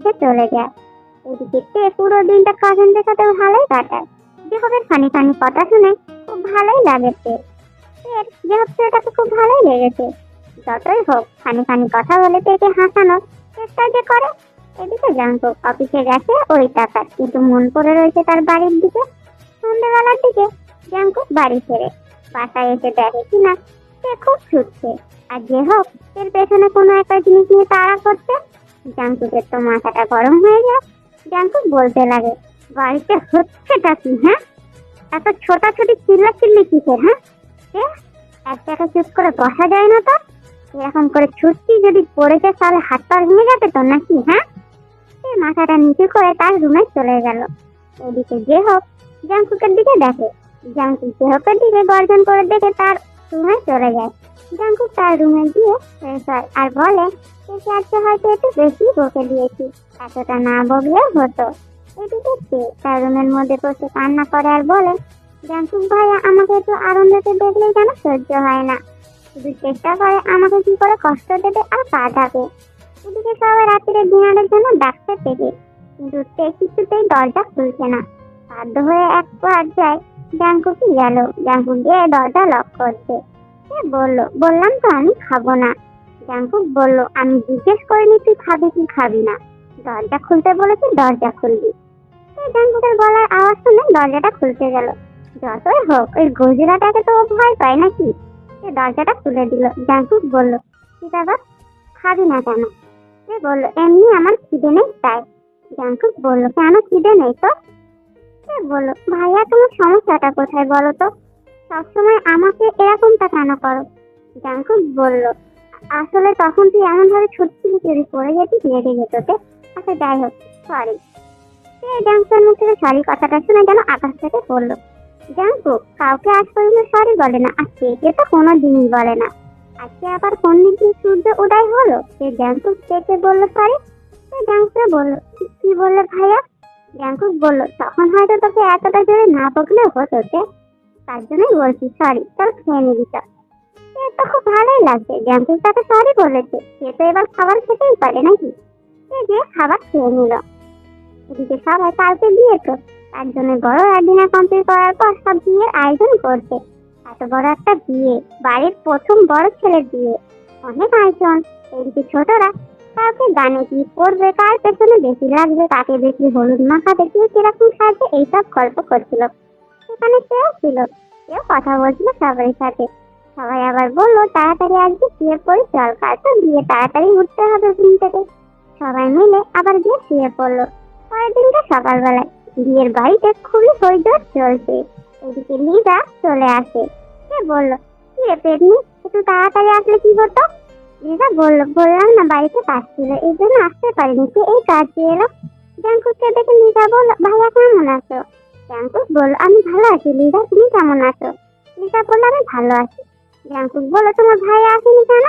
অফিসে চলে যায়। তে পুরো দিনটা কাজিনদের সাথে ভালোই কাটায়। যেভাবে ফানি ফানি কথা শুনে খুব ভালোই লাগে তের যেহেতু ছেলেটাকে খুব ভালোই লেগেছে। যতই হোক, ফানি ফানি কথা বলে তেকে হাসানোর চেষ্টা যে করে, এদিকে জাঙ্কুক অফিসে গেছে ওই টাকা। কিন্তু মন পড়ে রয়েছে তার বাড়ির দিকে। সন্ধ্যেবেলার দিকে জাঙ্কুক বাড়ি ফেরে। বাসায় এসে দেখে কিনা সে খুব ছুটছে। আর যে হোক, এর পেছনে কোনো একটা জিনিস নিয়ে তাড়া করছে। জাঙ্কুকের তো মাথাটা গরম হয়ে যায় জাঙ্কুক বলতে লাগে বাড়িতে হচ্ছেটা কি হ্যাঁ? এত ছোটাছুটি চিল্লা চিল্লি কিসের হ্যাঁ? এ, এক জায়গায় চুপ করে বসা যায় না তো? এরকম করে ছুটছি যদি পড়েছে তাহলে হাত পা ভেঙে যাবে তো নাকি হ্যাঁ? সে মাথাটা নিচু করে তার রুমে চলে গেল। এদিকে যে হোক জাঙ্কুকের দিকে দেখে। জাঙ্কুক যে হোকের দিকে গর্জন করে দেখে তার রুমে চলে যায়। জাঙ্কুক তার রুমে গিয়ে ফ্রেশ হয় আর বলে একে আজকে হয়তো একটু বেশি বকে দিয়েছি। এতটা না বকলেও হতো। এদিকে সে তার রুমের মধ্যে বসে কান্না করে আর বলে জাঙ্কুক ভাইয়া আমাকে একটু আনন্দতে দেখলে যেন সহ্য হয় না? শুধু চেষ্টা করে আমাকে কি করে কষ্ট দেবে আর কাঁদাবে এদিকে সবাই রাত্রিরে ডিনারের জন্য ডাকতে থেকে, কিন্তু সে কিছুতেই দরজা খুলছে না। বাধ্য হয়ে এক পর্যায়ে জাঙ্কুকি গেল জাঙ্কুক গিয়ে দরজা লক করছে। সে বলল, বললাম তো আমি খাব না। জাঙ্কুক বলল, আমি জিজ্ঞেস করিনি তুই খাবি কি খাবি না। দরজা খুলতে বলেছি, দরজা খুলবি। সে জাঙ্কুকের গলার আওয়াজ শুনে দরজাটা খুলতে গেল। যতই হোক, ওই গজিরাটাকে তো ভয় পায় নাকি? সে দরজাটা খুলে দিল। জাঙ্কুক বলল, কি খাবি না কেন? সে বলল, এমনি আমার খিদে নেই তাই। জাঙ্কুক বলল, কেন খিদে নেই তো সে বলল, ভাইয়া, তোমার সমস্যাটা কোথায় বলো তো? সবসময় আমাকে এরকমটা কেন করো? জাঙ্কুক বলল, আসলে তখন তুই এমন ভাবে ছুটছিলি যদি পড়ে যেতি লেগে যেত আচ্ছা যাই হোক সরি সে জাঙ্কুকের মুখ থেকে সরি কথাটা শুনে যেন আকাশ থেকে পড়ল। জাঙ্কুক কাউকে আজ পর্যন্ত সরি বলে না, আর কে তো কোনো দিনই বলে না। আজকে আবার কোন দিয়ে সূর্য উদয় হলো? সে জাঙ্কুক কেকে বলল সরি সে জাঙ্কুকে বলল, "কি- বললে ভাইয়া? জাঙ্কুক বলল, তখন হয়তো তোকে এতটা জোরে না বকলেও হতো তার জন্যই বলছি সরি তোর খেয়ে নিবি, চল। তো খুব ভালোই লাগছে জাঙ্কুক তাকে সরি বলেছে। সে তো এবার খাবার খেতেই পারে নাকি? সে যে খাবার খেয়ে নিল। এদিকে সবাই কালকে বিয়ে তো, তার জন্য বড় ডিনার কমপ্লিট করার পর সব বিয়ের আয়োজন করছে। এত বড় একটা বিয়ে, বাড়ির প্রথম বড় ছেলের বিয়ে। অনেক আয়োজন এদিকে ছোটরা কাউকে গানে কি করবে, কার পেছনে বেশি লাগবে, কাকে বেশি হলুদ মাখাবে কে কীরকম সাজবে এইসব গল্প করছিল। সেখানে কেউ ছিল কেউ কথা বলছিল সবারই সাথে। সবাই আবার বলল, তাড়াতাড়ি আজকে শুয়ে পড়ি, চল কাল তো তাড়াতাড়ি উঠতে হবে ঘুম থেকে। সবাই মিলে আবার গিয়ে শুয়ে পড়ল। পরের দিনটা সকালবেলায়। বিয়ের বাড়িতে খুবই হইচই চলছে। এদিকে লিজা চলে আসে। সে বলল, কি রে পেটনি একটু তাড়াতাড়ি আসলে কি হতো? লিজা বলল, বললাম না, বাড়িতে কাজ ছিল, এই জন্য আসতে পারিনি। সে এই কাজ দিয়ে এলো। জাঙ্কুককে দেখে লিজা বলল, ভাইয়া, কেমন আছো? জাঙ্কুক বলল আমি ভালো আছি, লিজা, তুমি কেমন আছো? লিজা বলল, আমি ভালো আছি। জাঙ্কুক বলল তোমার ভাইয়া আসেনি কেন?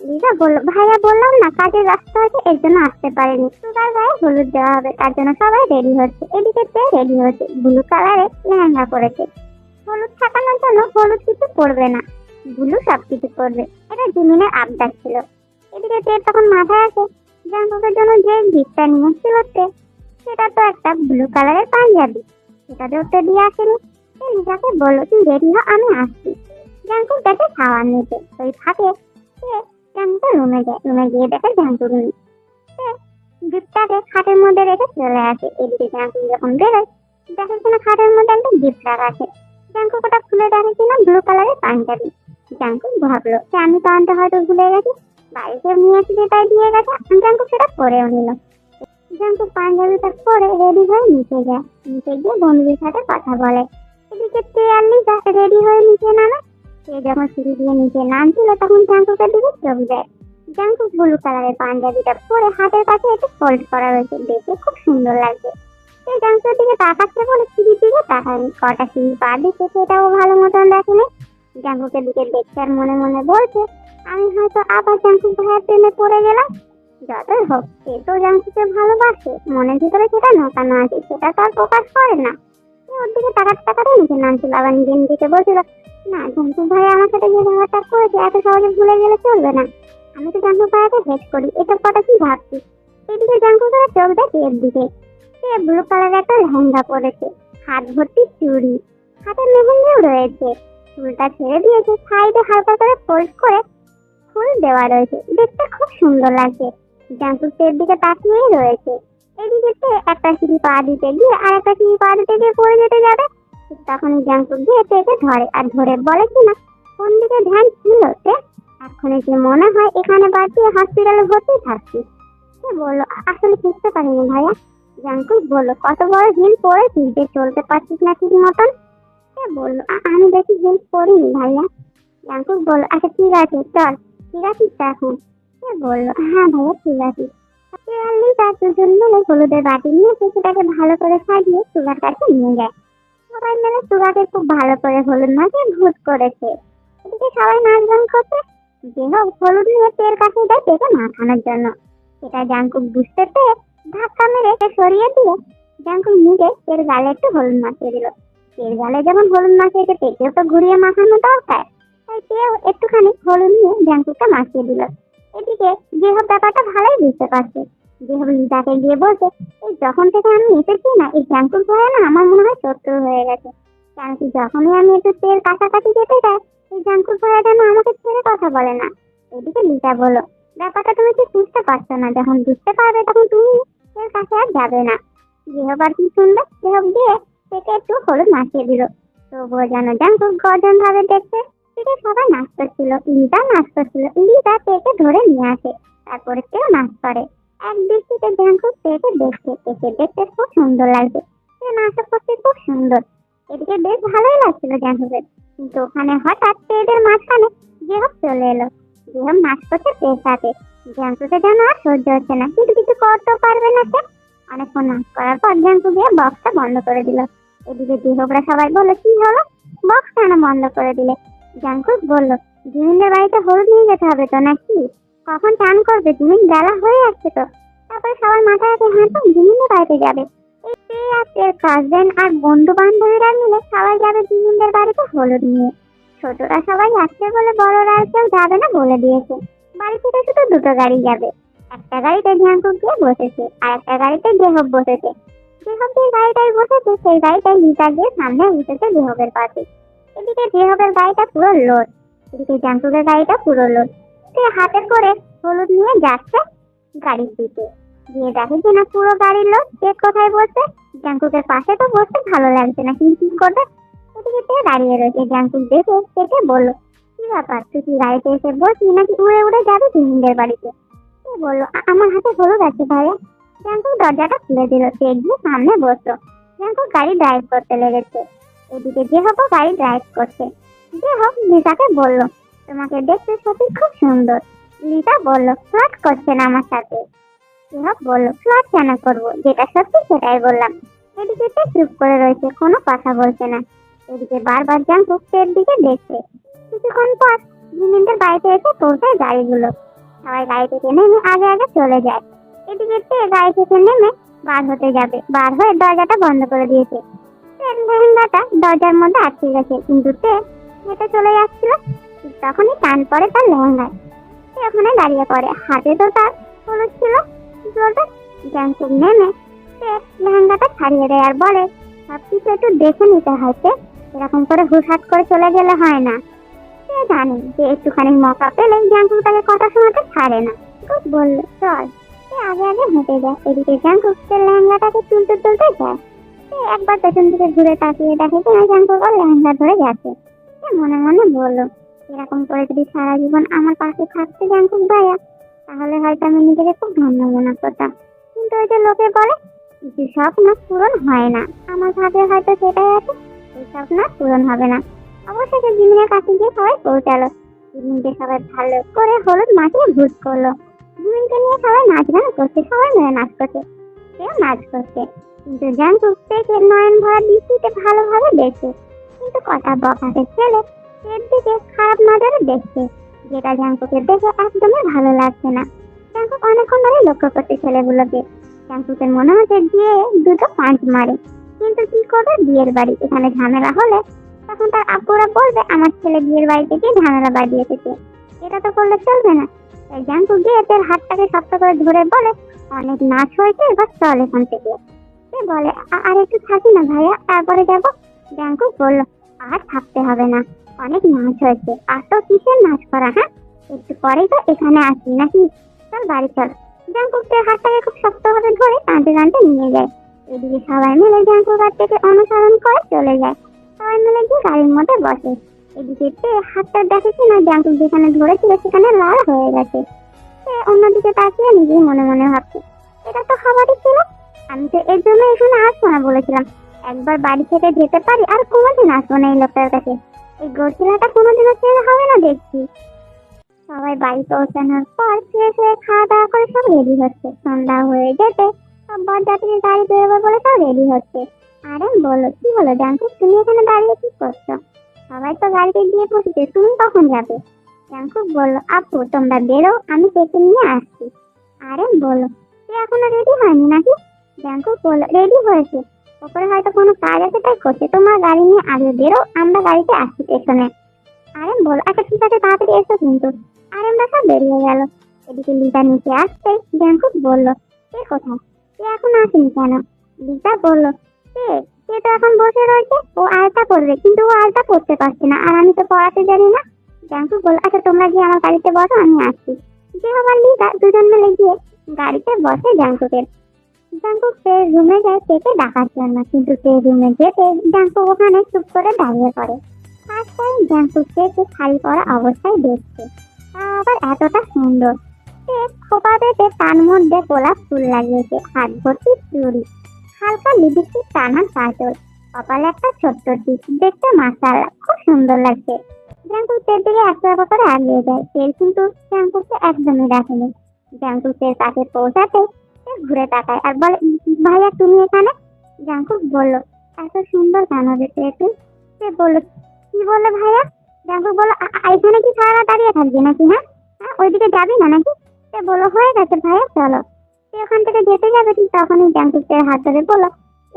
লিজা বলল ভাইয়া বললাম না, কাজের রাস্তা আছে, এর জন্য আসতে পারেনি। সুগার গায়ে হলুদ দেওয়া হবে, তার জন্য সবাই রেডি হচ্ছে। এদিকে তে রেডি হচ্ছে, ব্লু কালারে লেহেঙ্গা পরেছে। হলুদ থাকানোর জন্য হলুদ কিছু পরবে না। ব্লু সব কিছু করবে এটা জিমিনের আবদার ছিল। এদিকে তে তখন মাথায় আসে জাঙ্কুকের জন্য যে গিফটটা নিয়ে এসেছিল সেটা তো একটা ব্লু কালারের পাঞ্জাবি। সেটা তো দিয়ে আসেনি। লিজাকে বলল, তুই রেডি হ, আমি আসছি। জাঙ্কুক দেখে খাওয়ার নিতে। ওই ফাঁকে সে জাঙ্কুকের রুমে যায়। রুমে গিয়ে দেখে জাঙ্কুক নেই। সে গিফটটাকে খাটের মধ্যে রেখে চলে আসে। এদিকে জাঙ্কুক যখন বেরোয়, দেখে কিনা খাটের মধ্যে একটা গিফট রাখা আছে। জাঙ্কুক ওটা খুলে দেখে কিনা ব্লু কালারের পাঞ্জাবি। জাঙ্কুক ভাবলো যে আমি তো আনতে হয়তো ভুলে গেছি। বাড়িতে নিয়ে এসে তাই দিয়ে গেছে। জাঙ্কুক সেটা পরেও নিল। জাঙ্কুক পাঞ্জাবিটা পরে রেডি হয়ে নিচে যায়। নিচে গিয়ে বন্ধুদের সাথে কথা বলে। এদিকে তে রেডি হয়ে নিচে নামে। সে যখন সিঁড়ি দিয়ে নিচে নামছিল, তখন জাঙ্কুকের দিকে চোখ দেয় জাঙ্কুক ব্লু কালারের পাঞ্জাবিটা পরে হাতের কাছে একটু ফোল্ড করা রয়েছে দেখে খুব সুন্দর লাগছে। সে জাঙ্কুকের দিকে তাকাচ্ছে বলে সিঁড়ির দিকে তাকায়নি। কটা সিঁড়ি পা দিচ্ছে সেটাও ভালো মতন দেখেনি। জাঙ্কুকের দিকে দেখছে আর মনে মনে বলছে, আমি হয়তো আবার জাঙ্কুক ভাইয়ের প্রেমে পড়ে গেলাম। যতই হোক সে তো জাঙ্কুকে ভালোবাসে, মনের ভিতরে সেটা নোকানো আছে সেটা তো আর প্রকাশ করে না। ওর দিকে তাকাতে তাকাতে নিজের নামছিল আবার নিজে নিজেকে বলছিল, না জাঙ্কু ভাই আমার সাথে যে ব্যবহারটা করেছে, এত সহজে ভুলে গেলে চলবে না। আমি তো জাঙ্কু ভাইয়াকে হেট করি এটা কথা কি ভাবছিস? এদিকে জাঙ্কুকের চোখ দেখে তের দিকে। সে ব্লু কালারের একটা লেহেঙ্গা পরেছে, হাত ভর্তি চুড়ি, হাতে মেহেন্দিও রয়েছে। চুলটা ছেড়ে দিয়েছে, সাইডে হালকা করে ফোল্ড করে ফুল দেওয়া রয়েছে, দেখতে খুব সুন্দর লাগছে। জাঙ্কুক তের দিকে তাকিয়েই রয়েছে। এদিকে সে একটা সিঁড়ি পা দিতে গিয়ে আর একটা সিঁড়ি পা দিতে গিয়ে পড়ে যেতে যাবে। ঠিক তখনই জাঙ্কুক গিয়ে তেকে ধরে আর ধরে বলে কিনা কোন দিকে ধ্যান ছিল তে? এখন কি মনে হয় এখানে বাদ দিয়ে হসপিটালে ভর্তি থাকছি। সে বলল, আসলে বুঝতে পারিনি ভাইয়া। জাঙ্কুক বলল, কত বড় হিল পরেছিস যে চলতে পারছিস না ঠিক মতন? সে বলল, "আ- আমি বেশি হিল পরিনি ভাইয়া। জাঙ্কুক বলল আচ্ছা ঠিক আছে, চল। ঠিক আছিস এখন হ্যাঁ ঠিক আছে। হলুদের বাটি নিয়ে ভালো করে সাজিয়ে সুগার কাছে নিয়ে যায়। সবাই মিলে খুব ভালো করে মাখিয়ে করেছে। সবাই করছে। যে হোক হলুদ নিয়ে তের কাছে তেকে মাখানোর জন্য। সেটা বুঝতে পেরে ধাক্কা মেরে সরিয়ে দিয়ে জাঙ্কুক নিজে তের গালে একটু হলুদ মাখিয়ে দিল। তের গালে যেমন হলুদ মাখিয়েছে তেকেও তো ঘুরিয়ে মাখানো দরকার। তাই তেও একটুখানি হলুদ নিয়ে জাঙ্কুককে মাখিয়ে দিল। এদিকে যে হোক ব্যাপারটা ভালোই বুঝতে পারছে যে হোক লিজাকে গিয়ে বলছে, এই যখন থেকে আমি এসেছি না, এই জাঙ্কুক ভয়ে না আমার মনে হয় শত্রু হয়ে গেছে। কেন কি যখনই আমি একটু তেল কাছাকাছি যেতে চাই এই জাঙ্কুক ভয়ে যেন আমাকে ছেড়ে কথা বলে না। এদিকে লিজা বলো ব্যাপারটা তুমি ঠিক বুঝতে পারছ না, যখন বুঝতে পারবে তখন তুমি এর কাছে আর যাবে না। যেহব আর কি শুনবে যেহব দিয়ে থেকে একটু হলুদ মাখিয়ে দিল। তবুও যেন জাঙ্কুক গর্জন ভাবে দেখতে থেকে করছিল লিজা তেকে ধরে নিয়ে আসে, তারপরে কেউ নাচ করে। তেকে দেখছে তেকে দেখতে খুব সুন্দর লাগছে। সে করতে খুব সুন্দর। এদিকে বেশ ভালোই লাগছিল কিন্তু ওখানে হঠাৎ তেদের মাঝখানে চলে এলো। যেহব নাচ করছে তের সাথে জাঙ্কুকে যেন আর সহ্য হচ্ছে না। কিন্তু কিছু করতেও পারবে না সে। অনেকক্ষণ নাচ করার পর জাঙ্কু গিয়ে বক্সটা বন্ধ করে দিল। এদিকে যেহবরা সবাই বলল, কি হলো? বক্স কেন বন্ধ করে দিলে। জাঙ্কুক বলল জিমিনের বাড়িতে হলুদ নিয়ে যেতে হবে তো নাকি? কখন চান করবে? জিমিন বেলা হয়ে যাচ্ছে তো। তারপরে সবার মাথায় আছে হ্যাঁ তো জিমিনের বাড়িতে যাবে। এই এর কাজেন আর বন্ধু বান্ধবীরা মিলে সবাই যাবে জিমিনদের বাড়িতে হলুদ নিয়ে। ছোটরা সবাই আসছে বলে বড়রা কেউ যাবে না বলে দিয়েছে। বাড়ি থেকে শুধু দুটো গাড়ি যাবে। একটা গাড়িতে জাঙ্কুক গিয়ে বসেছে আর একটা গাড়িতে জেহব বসেছে। জেহব যে গাড়িটায় বসেছে, সেই গাড়িটায় লিতা গিয়ে সামনে উঠেছে জেহবের পাশে। এদিকে জেহবের গাড়িটা পুরো লোড এদিকে জাঙ্কুকের গাড়িটা পুরো লোড সে হাতে করে হলুদ নিয়ে যাচ্ছে গাড়ির দিকে। গিয়ে দেখে যে না পুরো গাড়ির লোড সে কোথায় বসে? জাঙ্কুকের পাশে তো বসতে ভালো লাগছে না, কিন্তু কি করবে? এদিকে সে দাঁড়িয়ে রয়েছে জাঙ্কুক দেখে সেকে বলল, কি ব্যাপার, তুই কি গাড়িতে এসে বসবি নাকি উড়ে উড়ে যাবি তিনদের বাড়িতে? সে বলল আমার হাতে হলুদ আছে ভাইয়া। জাঙ্কুক দরজাটা খুলে দিল, সে গিয়ে সামনে বসল। জাঙ্কুক গাড়ি ড্রাইভ করতে লেগেছে। এদিকে যে হোক গাড়ি ড্রাইভ করছে। যে হোক লিসাকে বলল, তোমাকে দেখতে সত্যি খুব সুন্দর। লিসা বলল ফ্লার্ট করছেন আমার সাথে? যে হোক বলল ফ্লার্ট কেন করব? যেটা সত্যি সেটাই বললাম। এদিকে সে চুপ করে রয়েছে, কোনো কথা বলছে না। এদিকে বারবার জাঙ্কুক তের দিকে দেখছে। কিছুক্ষণ পর জিমিনদের বাড়িতে এসে পৌঁছায় গাড়িগুলো। সবাই গাড়ি থেকে নেমে আগে আগে চলে যায়। এদিকে তে গাড়ি থেকে নেমে বার হতে যাবে। বার হয়ে দরজাটা বন্ধ করে দিয়েছে। তের লেহেঙ্গাটা দরজার মধ্যে আটকে গেছে, কিন্তু তে হেঁটে চলে যাচ্ছিল। তখনই টান পড়ে তার লেহেঙ্গায়। সে ওখানে দাঁড়িয়ে পড়ে। হাতে তো তার হলুদ ছিল। জলটা নেমে সে লেহেঙ্গাটা ছাড়িয়ে দেয় আর বলে সব কিছু একটু দেখে নিতে হয় এরকম করে হুটহাট করে চলে গেলে হয় না। সে জানে যে একটুখানি মকা পেলে জাঙ্কুক তাকে কথা শোনাতে ছাড়ে না। বলল, চল। সে আগে আগে হেঁটে যায়। এদিকে জাঙ্কুক সে লেহেঙ্গাটাকে তুলতে তুলতে যায়। একবার পেছন দিকে ঘুরে তাকিয়ে দেখে যে জাঙ্কুক ওর লেহেঙ্গা ধরে গেছে। মনে মনে বলল, এরকম করে যদি সারা জীবন আমার পাশে থাকতে জাঙ্কুক ভাইয়া তাহলে হয়তো আমি নিজেকে খুব ধন্য মনে করতাম। কিন্তু ওই যে লোকে বলে, কিছু স্বপ্ন পূরণ হয় না। আমার ভাবে হয়তো সেটাই আছে এই স্বপ্ন পূরণ হবে না। অবশেষে জিমিনের কাছে গিয়ে সবাই পৌঁছালো। জিমিনকে সবাই ভালো করে হলুদ মাখিয়ে ভূত করল। জিমিনকে নিয়ে সবাই নাচ গান করছে, সবাই মিলে নাচ করছে। কেউ নাচ করছে কিন্তু জাঙ্কুক থেকে নয়ন ভরা দৃষ্টিতে ভালোভাবে দেখছে কিন্তু কথা বকাতে ছেলে এর দিকে খারাপ নজরে দেখছে। যেটা জাঙ্কুকে দেখে একদমই ভালো লাগছে না। জাঙ্কুক অনেকক্ষণ ধরে লক্ষ্য করছে ছেলেগুলোকে। জাঙ্কুকের মনে হচ্ছে গিয়ে দুটো পাঁচ মারে। কিন্তু কি করবে বিয়ের বাড়ি? এখানে ঝামেলা হলে তখন তার আব্বুরা বলবে, আমার ছেলে বিয়ের বাড়িতে গিয়ে ঝামেলা বাড়িয়ে এসেছে এটা তো করলে চলবে না। তাই জাঙ্কু গিয়ে তার হাতটাকে শক্ত করে ধরে বলে অনেক নাচ হয়েছে, এবার চল এখান থেকে। সে বলে আর একটু থাকি না ভাইয়া, তারপরে যাব। জাঙ্কুক বলল, আর থাকতে হবে না, অনেক নাচ হয়েছে, আর তো কিসের নাচ করা হ্যাঁ? একটু পরেই তো এখানে আসবি নাকি? চল বাড়ি চল। জাঙ্কুকের হাতটাকে খুব শক্তভাবে ধরে টানতে টানতে নিয়ে যায়। এদিকে সবাই মিলে জাঙ্কুক হাত থেকে অনুসরণ করে চলে যায়। সবাই মিলে গিয়ে গাড়ির মধ্যে বসে। এদিকে হাতটা দেখে কি না জাঙ্কুক যেখানে ধরেছিল সেখানে লাল হয়ে গেছে। সে অন্যদিকে তাকিয়ে নিজেই মনে মনে ভাবছে, এটা তো খাবারই ছিল। আমি তো এর জন্য এখানে আসব না বলেছিলাম। একবার বাড়ি থেকে যেতে পারি আর কোনোদিন আসব না এই লোকটার কাছে। এই গোছিলাটা কোনোদিনও ছেড়ে হবে না দেখছি। সবাই বাড়ি পৌঁছানোর পর ফ্রেশ হয়ে খাওয়া দাওয়া করে সব রেডি হচ্ছে। সন্ধ্যা হয়ে যেতে সব বরযাত্রী গাড়ি বেরোবে বলে সব রেডি হচ্ছে। আরে বলো, কি হলো জাঙ্কুক তুমি এখানে দাঁড়িয়ে কি করছ? সবাই তো গাড়িতে গিয়ে বসেছে, তুমি কখন যাবে? জাঙ্কুক বলল, আপু, তোমরা বেরো, আমি পেটে নিয়ে আসছি। আরে, বলো, সে এখনও রেডি হয়নি নাকি? জাঙ্কুক বলল রেডি হয়েছে। ওপরে হয়তো কোনো কাজ আছে, তাই করছে। তোমার গাড়ি নিয়ে আগে বেরো, আমরা গাড়িতে আসছি পেছনে। আরে, বলো আচ্ছা ঠিক আছে, তাড়াতাড়ি এসো কিন্তু। আর আমরা সব বেরিয়ে গেল। এদিকে লিটা নিচে আসতে জাঙ্কুক বলল, কে কোথায়? সে এখন আসেনি কেন? লিটা বলল কে সে তো এখন বসে রয়েছে। ও আলতা পড়বে কিন্তু ও আলতা পড়তে পারছে না। আর আমি তো পড়াতে জানি না। জাঙ্কুক বলল আচ্ছা তোমরা গিয়ে আমার গাড়িতে বসো, আমি আসছি। আবার লিটা দুজন মিলে গিয়ে গাড়িতে বসে জাঙ্কুকের জাঙ্কুক সে রুমে যায় পেকে ডাকার জন্য। কিন্তু সে রুমে যেতে জাঙ্কুক ওখানে চুপ করে দাঁড়িয়ে পড়ে। টাইম জাঙ্কুক পেকে খালি পড়া অবস্থায় দেখছে, তা আবার এতটা সুন্দর। সে খোপা পেতে তার মধ্যে গোলাপ ফুল লাগিয়েছে, হাত ভর্তি চুড়ি, হালকা লিপস্টিক টানা কাজল কপালে একটা ছোট্ট টিপ দেখতে মাসাল্লা খুব সুন্দর লাগছে। তের দিকে একটা করে আগিয়ে যায়। তেল কিন্তু জাঙ্কুককে একদমই রাখেনি জাঙ্কুকের কাছে পৌঁছাতে সে ঘুরে তাকায় আর বলে, ভাইয়া, তুমি এখানে? জাঙ্কুক বলল, এত সুন্দর কেন দেখতে একটু সে বলল, কি বলল ভাইয়া? জাঙ্কুক বলল, "আ- আ- এখানে কি সারা দাঁড়িয়ে থাকবি নাকি হ্যাঁ? হ্যাঁ ওইদিকে যাবি না নাকি? সে বলল, হয়ে গেছে ভাইয়া, চলো। সে ওখান থেকে যেতে যাবে ঠিক তখনই জাঙ্কুকের হাত ধরে বলল,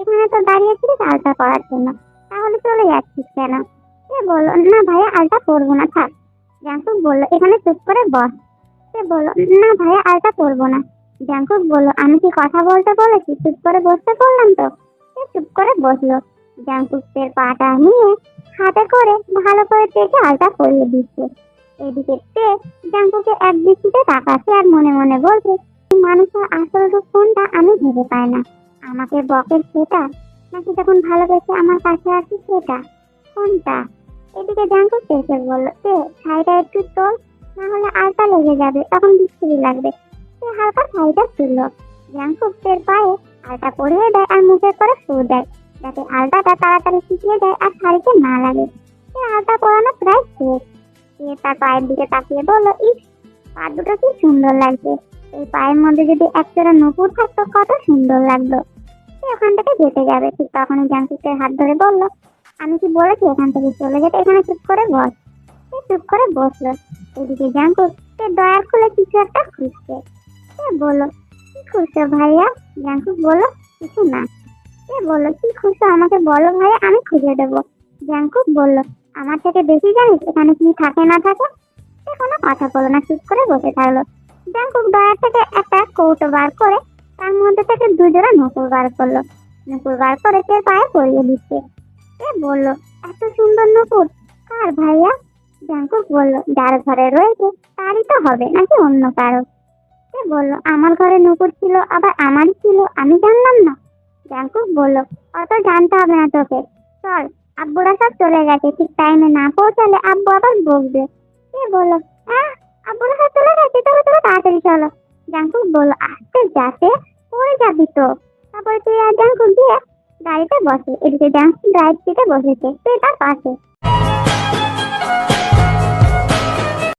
এখানে তো দাঁড়িয়েছিলিস আলতা করার জন্য, তাহলে চলে যাচ্ছিস কেন? সে বলল, না ভাইয়া আলতা করব না, থাক। জাঙ্কুক বলল, এখানে চুপ করে বস। সে বলল, না ভাইয়া আলতা করব না। জাঙ্কুক বলল, আমি কি কথা বলতে বলেছি? চুপ করে বসতে বললাম তো? সে চুপ করে বসল। জাঙ্কুকের পাটা নিয়ে হাতে করে ভালো করে দেখে আলতা করিয়ে দিচ্ছে। এদিকে তে জাঙ্কুকে এক দৃষ্টিতে তাকাচ্ছে আর মনে মনে বলছে, মানুষের আসল রূপ কোনটা আমি ভেবে পাই না। আমাকে বকের সেটা, নাকি যখন ভালোবেসে আমার কাছে আসি সেটা? কোনটা? এদিকে জাঙ্কুক এসে বলল? তে ছাইটা একটু তোল না হলে আলতা লেগে যাবে, তখন বিচ্ছিরি লাগবে। সে হালকা শাড়িটা তুললো। জাঙ্কুক পায়ে আলতা পরিয়ে দেয় আর মুখে করে ফু দেয়, যাতে আলতাটা তাড়াতাড়ি শুকিয়ে যায় আর শাড়িতে না লাগে। সে আলতা পরানো প্রায় শেষ। সে তার পায়ের দিকে তাকিয়ে বলল, ইস, পা দুটো কি সুন্দর লাগছে। এই পায়ের মধ্যে যদি একজোড়া নপুর থাকতো, কত সুন্দর লাগতো। সে ওখান থেকে যেতে যাবে। ঠিক তখনই জাঙ্কুকের হাত ধরে বলল আমি কি বলেছি এখান থেকে চলে যেতে? এখানে চুপ করে বস। সে চুপ করে বসল। এদিকে জাঙ্কুক সে দয়ার খুলে কিছু একটা খুঁজছে। সে বলল, কি খুঁজছো ভাইয়া? জাঙ্কুক বলল, কিছু না। সে বলল, কি খুঁজছো? আমাকে বলো ভাইয়া, আমি খুঁজে দেবো। জাঙ্কুক বলল, আমার থেকে বেশি জানিস এখানে কি থাকে না থাকে? সে কোনো কথা বলো না, চুপ করে বসে থাকল। জাঙ্কুক দয়ার থেকে একটা কৌটো বার করে তার মধ্যে থেকে দুজোড়া নকুর বার করল। নকুল বার করে সে পায়ে পরিয়ে দিচ্ছে। সে বলল? এত সুন্দর নকুর কার ভাইয়া? জাঙ্কুক বলল, যার ঘরে রয়েছে, তারই তো হবে, নাকি অন্য কারও? সে বলল, আমার ঘরে নুপুর ছিল, আবার আমারই ছিল, আমি জানলাম না। জাঙ্কুক বলল, অত জানতে হবে না তোকে। চল, আব্বুরা সব চলে গেছে, ঠিক টাইমে না পৌঁছালে আব্বু আবার বকবে। সে বলল হ্যাঁ আব্বুরা সব চলে গেছে, চলো চলো, তাড়াতাড়ি চলো। জাঙ্কুক বলল, আস্তে, যাতে, পড়ে যাবি তো। তারপরে তুই আর জাঙ্কুক দিয়ে গাড়িতে বসে এদিকে ডান্স ড্রাইভ সিটে বসেছে তো তার পাশে।